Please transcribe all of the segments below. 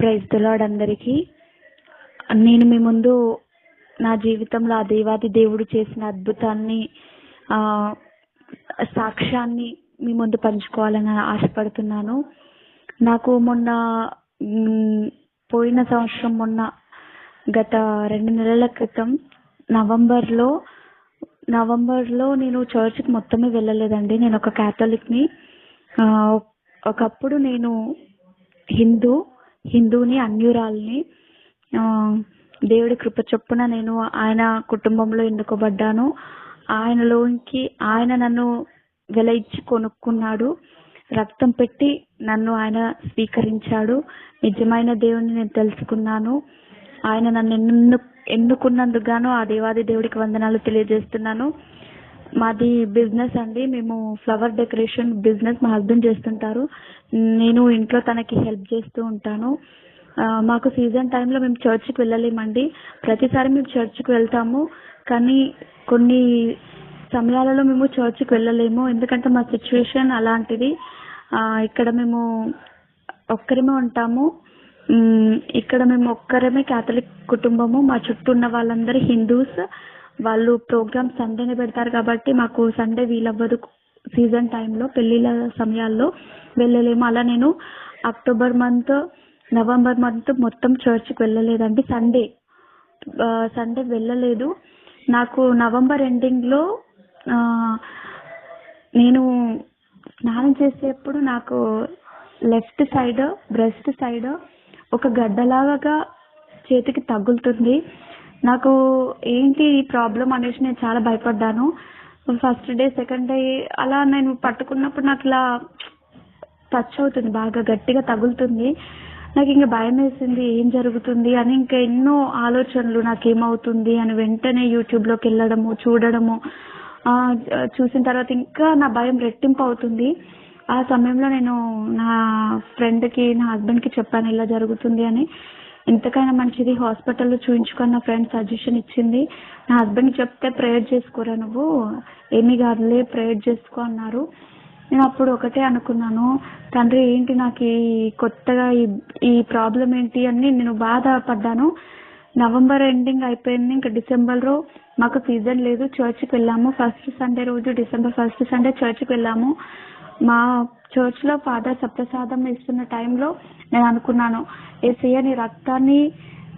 Praise దిలాడ్ అందరికీ. నేను మీ ముందు నా జీవితంలో ఆ దేవాది దేవుడు చేసిన అద్భుతాన్ని సాక్ష్యాన్ని మీ ముందు పంచుకోవాలని ఆశపడుతున్నాను. నాకు మొన్న పోయిన సంవత్సరం మొన్న గత రెండు నెలల క్రితం నవంబర్లో నవంబర్లో నేను చర్చ్కి మొత్తమే వెళ్ళలేదండి. నేను ఒక క్యాథలిక్ని. ఒకప్పుడు నేను హిందూ. హిందువుని అన్యురాల్ని ఆ, దేవుడి కృప చొప్పున నేను ఆయన కుటుంబంలో ఎన్నుకోబడ్డాను. ఆయనలోకి ఆయన నన్ను వెల ఇచ్చి కొనుక్కున్నాడు. రక్తం పెట్టి నన్ను ఆయన స్వీకరించాడు. నిజమైన దేవుని నేను తెలుసుకున్నాను. ఆయన నన్ను ఎన్ను ఎన్నుకున్నందుకు గాను ఆ దేవాది దేవుడికి వందనాలు తెలియజేస్తున్నాను. మాది బిజినెస్ అండి. మేము ఫ్లవర్ డెకరేషన్ బిజినెస్ మా హస్బెండ్ చేస్తుంటారు. నేను ఇంట్లో తనకి హెల్ప్ చేస్తూ ఉంటాను. మాకు సీజన్ టైంలో మేము చర్చ్కి వెళ్ళలేమండి. ప్రతిసారి మేము చర్చ్కి వెళ్తాము. కానీ కొన్ని సమయాలలో మేము చర్చ్కి వెళ్ళలేము. ఎందుకంటే మా సిచ్యువేషన్ అలాంటిది. ఇక్కడ మేము ఒక్కరమే ఉంటాము. ఇక్కడ మేము ఒక్కరమే క్యాథలిక్ కుటుంబము. మా చుట్టూ ఉన్న వాళ్ళందరూ హిందూస్. వాళ్ళు ప్రోగ్రామ్ సండేనే పెడతారు కాబట్టి మాకు సండే వీలవ్వదు సీజన్ టైంలో పెళ్ళిళ్ళ సమయాల్లో వెళ్ళలేము. అలా నేను అక్టోబర్ మంత్ నవంబర్ మంత్ మొత్తం చర్చ్కి వెళ్ళలేదండి. సండే సండే వెళ్ళలేదు. నాకు నవంబర్ ఎండింగ్లో నేను స్నానం చేసేప్పుడు నాకు లెఫ్ట్ సైడ్ బ్రెస్ట్ సైడ్ ఒక గడ్డలాగా చేతికి తగులుతుంది. నాకు ఏంటి ఈ ప్రాబ్లం అనేసి నేను చాలా భయపడ్డాను. ఫస్ట్ డే సెకండ్ డే అలా నేను పట్టుకున్నప్పుడు నాకు ఇలా టచ్ అవుతుంది బాగా గట్టిగా తగులుతుంది. నాకు ఇంకా భయం వేసింది ఏం జరుగుతుంది అని ఇంకా ఎన్నో ఆలోచనలు నాకు ఏమవుతుంది అని వెంటనే యూట్యూబ్లోకి వెళ్ళడము చూడడము చూసిన తర్వాత ఇంకా నా భయం రెట్టింపు అవుతుంది. ఆ సమయంలో నేను నా ఫ్రెండ్కి నా హస్బెండ్కి చెప్పాను ఇలా జరుగుతుంది అని. ఎంతకైనా మంచిది. హాస్పిటల్లో చూయించుకొని నా ఫ్రెండ్ సజెషన్ ఇచ్చింది. నా హస్బెండ్కి చెప్తే ప్రేయర్ చేసుకోరా నువ్వు? ఏమీ కాదులే ప్రేయర్ చేసుకో అన్నారు. నేను అప్పుడు ఒకటే అనుకున్నాను. తండ్రి ఏంటి నాకు ఈ కొత్తగా ఈ ఈ ప్రాబ్లం ఏంటి అని నేను బాధపడ్డాను. నవంబర్ ఎండింగ్ అయిపోయింది ఇంకా డిసెంబర్లో మాకు సీజన్ లేదు చర్చ్కి వెళ్ళాము. ఫస్ట్ సండే రోజు డిసెంబర్ ఫస్ట్ సండే చర్చ్కి వెళ్ళాము. మా చర్చ్లో ఫాదర్ సప్రసాదం ఇస్తున్న టైంలో నేను అనుకున్నాను ఏసయ్య నీ రక్తాన్ని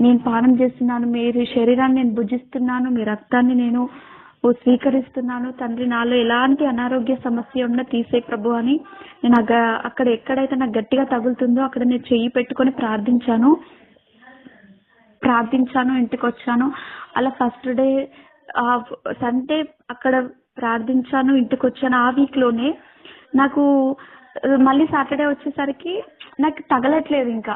నేను పానం చేస్తున్నాను మీ శరీరాన్ని నేను భుజిస్తున్నాను మీ రక్తాన్ని నేను స్వీకరిస్తున్నాను. తండ్రి నాలో ఎలాంటి అనారోగ్య సమస్య ఉన్నా తీసే ప్రభు అని నేను అక్కడ ఎక్కడైతే నాకు గట్టిగా తగులుతుందో అక్కడ నేను చెయ్యి పెట్టుకొని ప్రార్థించాను. ప్రార్థించాను ఇంటికి వచ్చాను అలా ఫస్ట్ డే సండే అక్కడ ప్రార్థించాను ఇంటికి వచ్చాను ఆ వీక్లోనే నాకు మళ్ళీ సాటర్డే వచ్చేసరికి నాకు తగలట్లేదు ఇంకా.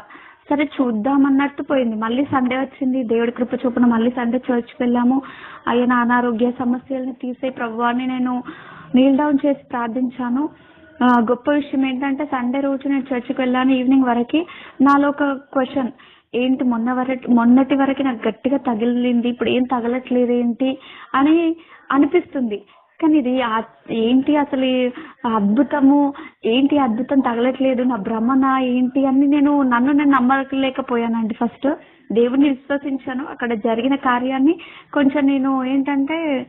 సరే చూద్దాం అన్నట్టు పోయింది. మళ్ళీ సండే వచ్చింది. దేవుడి కృప చొప్పున మళ్ళీ సండే చర్చ్కి వెళ్ళాము. ఆయన అనారోగ్య సమస్యల్ని తీసే ప్రభు అని నేను నీల్ డౌన్ చేసి ప్రార్థించాను. గొప్ప విషయం ఏంటంటే సండే రోజు నేను చర్చికి వెళ్ళాను ఈవినింగ్ వరకు. నాలో ఒక క్వశ్చన్ ఏంటి మొన్న వరకు మొన్నటి వరకు నాకు గట్టిగా తగిలింది ఇప్పుడు ఏం తగలట్లేదు ఏంటి అని అనిపిస్తుంది. కానీ ఇది ఏంటి అసలు అద్భుతము? ఏంటి అద్భుతం తగలట్లేదు నా భ్రమణ ఏంటి అని నేను నన్ను నేను నమ్మలేకపోయానండి. ఫస్ట్ దేవుడిని విశ్వసించాను. అక్కడ జరిగిన కార్యాన్ని కొంచెం నేను ఏంటంటే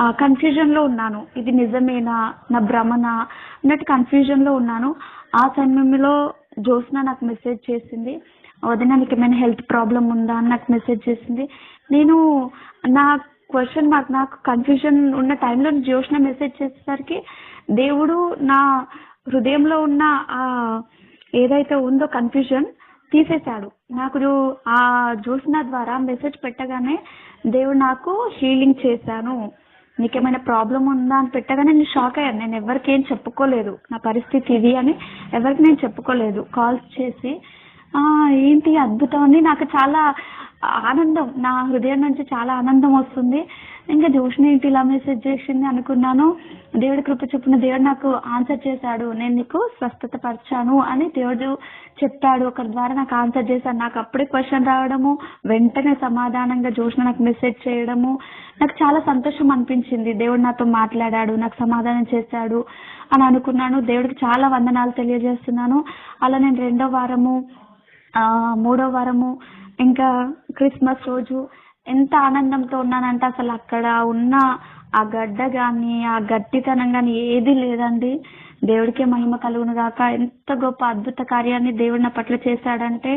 కన్ఫ్యూజన్లో ఉన్నాను. ఇది నిజమేనా? నా భ్రమణ అన్నట్టు కన్ఫ్యూజన్లో ఉన్నాను. ఆ సమయంలో జ్యోత్స్న నాకు మెసేజ్ చేసింది. వదిన నీకు ఏమైనా హెల్త్ ప్రాబ్లం ఉందా? అని నాకు మెసేజ్ చేసింది. నేను నా క్వశ్చన్ మార్క్ నాకు కన్ఫ్యూజన్ ఉన్న టైంలో జ్యోష్ణ మెసేజ్ చేసేసరికి దేవుడు నా హృదయంలో ఉన్న ఆ ఏదైతే ఉందో కన్ఫ్యూజన్ తీసేశాడు. నాకు ఆ జ్యోత్స్న ద్వారా మెసేజ్ పెట్టగానే దేవుడు నాకు హీలింగ్ చేశాను. నీకేమైనా ప్రాబ్లం ఉందా అని పెట్టగానే నేను షాక్ అయ్యాను. నేను ఎవరికి ఏం చెప్పుకోలేదు. నా పరిస్థితి ఇది అని ఎవరికి నేను చెప్పుకోలేదు. కాల్స్ చేసి ఆ ఏంటి అద్భుతం? అని నాకు చాలా ఆనందం. నా హృదయం నుంచి చాలా ఆనందం వస్తుంది. ఇంకా జోష్ని ఏంటి ఇలా మెసేజ్ చేసింది అనుకున్నాను. దేవుడి కృప చొప్పున దేవుడు నాకు ఆన్సర్ చేశాడు. నేను నీకు స్వస్థత పరిచాను అని దేవుడు చెప్పాడు. ఒకరి ద్వారా నాకు ఆన్సర్ చేశాడు. నాకు అప్పుడే క్వశ్చన్ రావడము వెంటనే సమాధానంగా జోష్న నాకు మెసేజ్ చేయడము నాకు చాలా సంతోషం అనిపించింది. దేవుడు నాతో మాట్లాడాడు నాకు సమాధానం చేశాడు అని అనుకున్నాను. దేవుడికి చాలా వందనాలు తెలియజేస్తున్నాను. అలా నేను రెండో వారము ఆ, మూడో వారము ఇంకా క్రిస్మస్ రోజు ఎంత ఆనందంతో ఉన్నానంటే అసలు అక్కడ ఉన్న ఆ గడ్డ కానీ ఆ గట్టితనం కానీ ఏది లేదండి. దేవుడికే మహిమ కలుగును గాక. ఎంత గొప్ప అద్భుత కార్యాన్ని దేవుడు నా పట్ల చేశాడంటే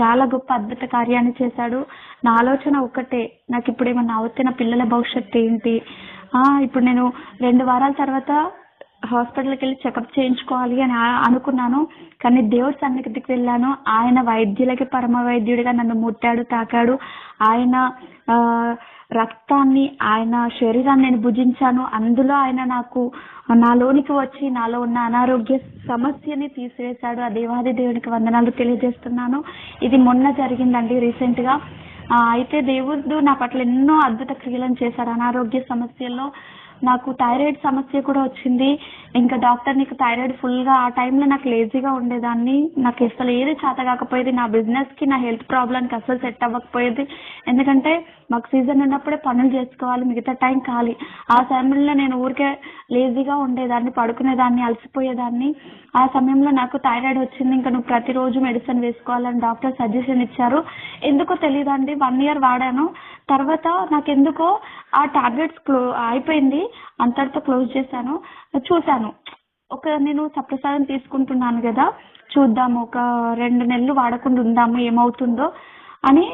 చాలా గొప్ప అద్భుత కార్యాన్ని చేశాడు. నా ఆలోచన ఒకటే నాకు ఇప్పుడు ఏమన్నా అవుతే నా పిల్లల భవిష్యత్తు ఏంటి? ఆ ఇప్పుడు నేను రెండు వారాల తర్వాత హాస్పిటల్కి వెళ్ళి చెకప్ చేయించుకోవాలి అని అనుకున్నాను. కానీ దేవుడి సన్నిధికి వెళ్ళాను. ఆయన వైద్యులకి పరమ వైద్యుడిగా నన్ను ముట్టాడు తాకాడు. ఆయన ఆ, రక్తాన్ని ఆయన శరీరాన్ని నేను భుజించాను. అందులో ఆయన నాకు నాలోనికి వచ్చి నాలో ఉన్న అనారోగ్య సమస్యని తీసివేశాడు. ఆ దేవాది దేవునికి వందనాలు తెలియజేస్తున్నాను. ఇది మొన్న జరిగిందండి రీసెంట్గా అయితే దేవుడు నా పట్ల ఎన్నో అద్భుత క్రియలను చేశారు అనారోగ్య సమస్యల్లో నాకు థైరాయిడ్ సమస్య కూడా వచ్చింది. ఇంకా డాక్టర్ నీకు థైరాయిడ్ ఫుల్గా ఆ టైంలో నాకు లేజీగా ఉండేదాన్ని. నాకు అసలు ఏది చేత కాకపోయేది నా బిజినెస్కి నా హెల్త్ ప్రాబ్లంకి అసలు సెట్ అవ్వకపోయేది. ఎందుకంటే మాకు సీజన్ ఉన్నప్పుడే పనులు చేసుకోవాలి మిగతా టైం ఖాళీ. ఆ సమయంలో నేను ఊరికే లేజీగా ఉండేదాన్ని పడుకునేదాన్ని అలసిపోయేదాన్ని. ఆ సమయంలో నాకు థైరాయిడ్ వచ్చింది ఇంకా నువ్వు ప్రతిరోజు మెడిసిన్ వేసుకోవాలని డాక్టర్ సజెషన్ ఇచ్చారు. ఎందుకో తెలియదండి వన్ ఇయర్ వాడాను. తర్వాత నాకెందుకో ఆ టాబ్లెట్స్ క్లో అయిపోయింది అంతటితో క్లోజ్ చేశాను. చూశాను. ఒక నేను సప్రసాదం తీసుకుంటున్నాను కదా చూద్దాము ఒక రెండు నెలలు వాడకుండా ఉందాము ఏమవుతుందో అని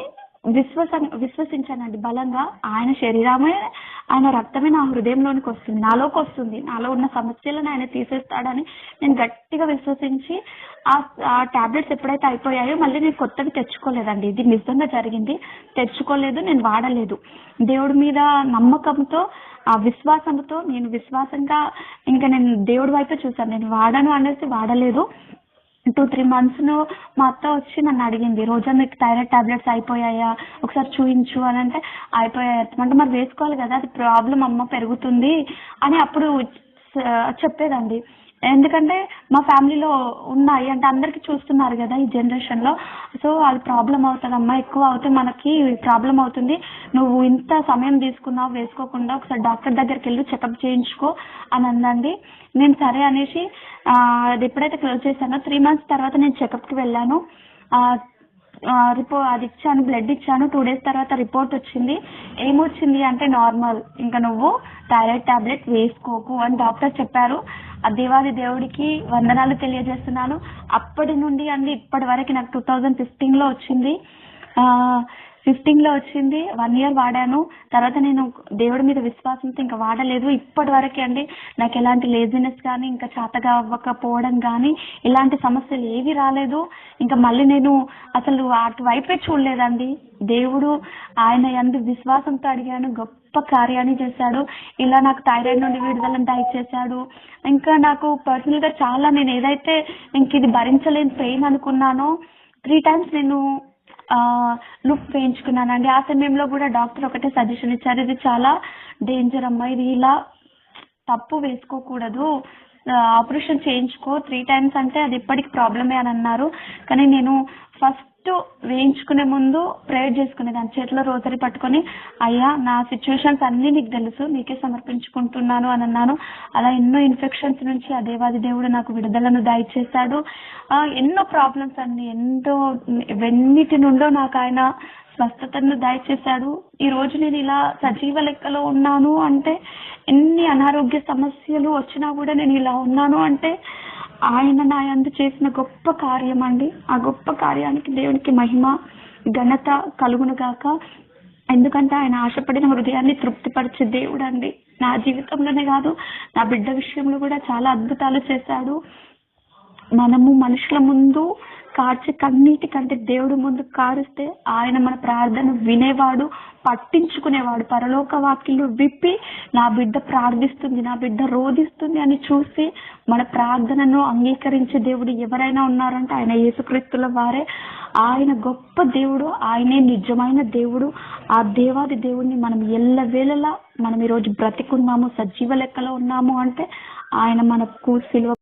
విశ్వస విశ్వసించానండి. బలంగా ఆయన శరీరమే ఆయన రక్తమే నా హృదయంలోనికి వస్తుంది. నాలోకి వస్తుంది. నాలో ఉన్న సమస్యలను ఆయన తీసేస్తాడని నేను గట్టిగా విశ్వసించి ఆ టాబ్లెట్స్ ఎప్పుడైతే అయిపోయాయో మళ్ళీ నేను కొత్తవి తెచ్చుకోలేదండి. ఇది నిజంగా జరిగింది. తెచ్చుకోలేదు నేను వాడలేదు. దేవుడి మీద నమ్మకంతో ఆ విశ్వాసంతో నేను విశ్వాసంగా ఇంకా నేను దేవుడి వైపే చూసాను నేను వాడను అనేసి వాడలేదు. టూ త్రీ మంత్స్ మా అత్త వచ్చి నన్ను అడిగింది రోజా మీకు థైరాయిడ్ టాబ్లెట్స్ అయిపోయాయా? ఒకసారి చూయించు అని అంటే అయిపోయాయి అంటే మరి వేసుకోవాలి కదా అది ప్రాబ్లం అమ్మ పెరుగుతుంది అని అప్పుడు చెప్పేదండి. ఎందుకంటే మా ఫ్యామిలీలో ఉన్నాయి. అంటే అందరికి చూస్తున్నారు కదా ఈ జనరేషన్లో సో అది ప్రాబ్లం అవుతుందమ్మా ఎక్కువ అవుతే మనకి ప్రాబ్లం అవుతుంది. నువ్వు ఇంత సమయం తీసుకున్నావు వేసుకోకుండా ఒకసారి డాక్టర్ దగ్గరికి వెళ్ళి చెకప్ చేయించుకో అని అందండి నేను సరే అనేసి అది ఎప్పుడైతే క్లోజ్ చేశానో త్రీ మంత్స్ తర్వాత నేను చెకప్కి వెళ్ళాను. రిపో అది ఇచ్చాను బ్లడ్ ఇచ్చాను. టూ డేస్ తర్వాత రిపోర్ట్ వచ్చింది. ఏమొచ్చింది అంటే నార్మల్. ఇంకా నువ్వు థైరాయిడ్ టాబ్లెట్ వేసుకోకు అని డాక్టర్ చెప్పారు. ఆ దేవాది దేవుడికి వందనాలు తెలియజేస్తున్నాను. అప్పటి నుండి అండి ఇప్పటి వరకు నాకు టూ థౌజండ్ ఫిఫ్టీన్లో వచ్చింది. ఫిఫ్టీన్లో వచ్చింది వన్ ఇయర్ వాడాను. తర్వాత నేను దేవుడి మీద విశ్వాసంతో ఇంకా వాడలేదు. ఇప్పటి వరకే అండి నాకు ఎలాంటి లేజినెస్ కానీ ఇంకా చేతగా అవ్వకపోవడం కానీ ఇలాంటి సమస్యలు ఏవి రాలేదు. ఇంకా మళ్ళీ నేను అసలు అటువైపే చూడలేదండి. దేవుడు ఆయన ఎందు విశ్వాసంతో అడిగాను గొప్ప కార్యాన్ని చేశాడు. ఇలా నాకు థైరాయిడ్ నుండి విడుదలను దయచేశాడు. ఇంకా నాకు పర్సనల్గా చాలా నేను ఏదైతే ఇంక ఇది భరించలేని పెయిన్ అనుకున్నానో త్రీ టైమ్స్ నేను లుక్ వేయించుకున్నానండి. ఆ సమయంలో కూడా డాక్టర్ ఒకటే సజెషన్ ఇచ్చారు. ఇది చాలా డేంజర్ అమ్మా. ఇది ఇలా తప్పు వేసుకోకూడదు. ఆపరేషన్ చేయించుకో. త్రీ టైమ్స్ అంటే అది ఇప్పటికి ప్రాబ్లమే అని అన్నారు. కానీ నేను ఫస్ట్ వేయించుకునే ముందు ప్రేయర్ చేసుకునే దాని చేతిలో రోజరీ పట్టుకొని అయ్యా నా సిచ్యువేషన్స్ అన్నీ నీకు తెలుసు నీకే సమర్పించుకుంటున్నాను అని అన్నాను. అలా ఎన్నో ఇన్ఫెక్షన్స్ నుంచి ఆ దేవాది దేవుడు నాకు విడుదలను దయచేశాడు ఎన్నో ప్రాబ్లమ్స్ అండి ఎంతో వెన్నిటి నుండో నాకు ఆయన స్వస్థతను దయచేశాడు ఈ రోజు నేను ఇలా సజీవ లెక్కలో ఉన్నాను అంటే ఎన్ని అనారోగ్య సమస్యలు వచ్చినా కూడా నేను ఇలా ఉన్నాను అంటే ఆయన నా యందు చేసిన గొప్ప కార్యం అండి ఆ గొప్ప కార్యానికి దేవునికి మహిమ ఘనత కలుగును గాక. ఎందుకంటే ఆయన ఆశపడిన హృదయాన్ని తృప్తిపరిచే దేవుడు అండి నా జీవితంలోనే కాదు నా బిడ్డ విషయంలో కూడా చాలా అద్భుతాలు చేశాడు. మనము మనుషుల ముందు కార్చే కన్నీటి దేవుడి ముందు కారుస్తే ఆయన మన ప్రార్థన వినేవాడు పట్టించుకునేవాడు. పరలోక వాక్యులు విప్పి నా బిడ్డ ప్రార్థిస్తుంది నా బిడ్డ రోధిస్తుంది అని చూసి మన ప్రార్థనను అంగీకరించే దేవుడు ఎవరైనా ఉన్నారంటే ఆయన యేసుక్రీస్తుల వారే. ఆయన గొప్ప దేవుడు ఆయనే నిజమైన దేవుడు. ఆ దేవాది దేవుడిని మనం ఎల్లవేళలా మనం ఈరోజు బ్రతికున్నాము సజీవ లెక్కలో ఉన్నాము అంటే ఆయన మనకు సిలువ